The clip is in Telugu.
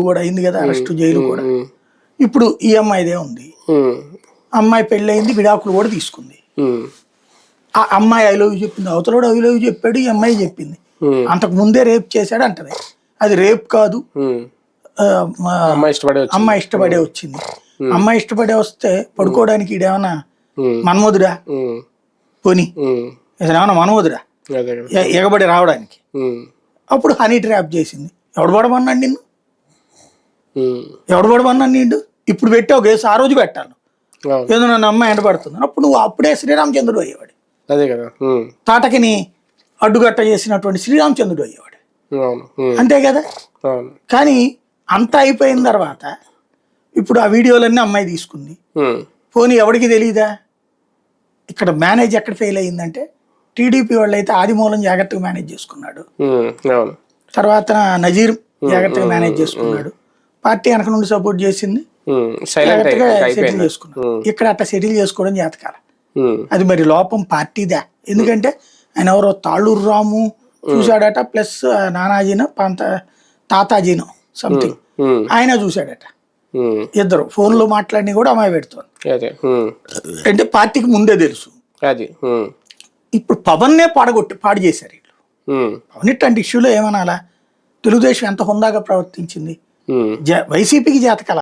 కూడా అయింది కదా అరెస్ట్ జైలు కూడా. ఇప్పుడు ఈ అమ్మాయిదే ఉంది. అమ్మాయి పెళ్ళయింది విడాకులు కూడా తీసుకుంది. ఆ అమ్మాయి ఐ లవ్ చెప్పింది అవతలోడు ఐ లవ్ చెప్పాడు ఈ అమ్మాయి చెప్పింది. అంతకు ముందే రేప్ చేశాడు అంటది. అది రేప్ కాదు. అమ్మాయి ఇష్టపడే వచ్చింది. అమ్మాయి ఇష్టపడే వస్తే పడుకోవడానికి ఈడేమన్నా ఉమ్, పోని. ఏమన్నా ఎ- ఎగబడి రావడానికి. అప్పుడు హనీ ట్రాప్ చేసింది. ఎవడు పడమన్నాడు నిన్ను. ఎవడు పడమన్నాడు నిండు ఇప్పుడు పెట్టావు కేసు ఆ రోజు పెట్టాలి అవును. ఏదో నన్ను అమ్మాయి ఎండబడుతుంది. అప్పుడు నువ్వు అప్పుడే శ్రీరామచంద్రుడు అయ్యేవాడు. అదే కదా. తాటకిని అడ్డుగట్ట చేసినటువంటి శ్రీరామచంద్రుడు అయ్యేవాడు. అంతే కదా? కానీ అంతా అయిపోయిన తర్వాత ఇప్పుడు ఆ వీడియోలన్నీ అమ్మాయి తీసుకుంది. పోనీ ఎవడికి తెలియదా ఇక్కడ మేనేజ్ ఎక్కడ ఫెయిల్ అయ్యిందంటే టీడీపీ వాళ్ళు అయితే ఆదిమూలం జాగ్రత్తగా మేనేజ్ చేసుకున్నాడు. తర్వాత నజీర్ జాగ్రత్తగా మేనేజ్ చేసుకున్నాడు. పార్టీ వెనక నుండి సపోర్ట్ చేసింది. సైలెంట్ సెటిల్ ఇక్కడ అట్లా సెటిల్ చేసుకోవడం జాతకాల అది మరి లోపం పార్టీదా. ఎందుకంటే ఆయన ఎవరో తాళ్ళూరు రాము చూశాడట ప్లస్ నానాజీన పంత తాతాజీను సంథింగ్ ఆయన చూశాడట. ఇద్దరు ఫోన్లో మాట్లాడి కూడా అమ్మాయి పెడుతోంది. అంటే పార్టీకి ముందే తెలుసు. అది ఇప్పుడు పవన్నే పాడగొట్టి పాడు చేశారు వీళ్ళు. పవన్ ఇట్లాంటి ఇష్యూలో ఏమనాలా? తెలుగుదేశం ఎంత హుందాగా ప్రవర్తించింది? వైసీపీకి జాతకాల.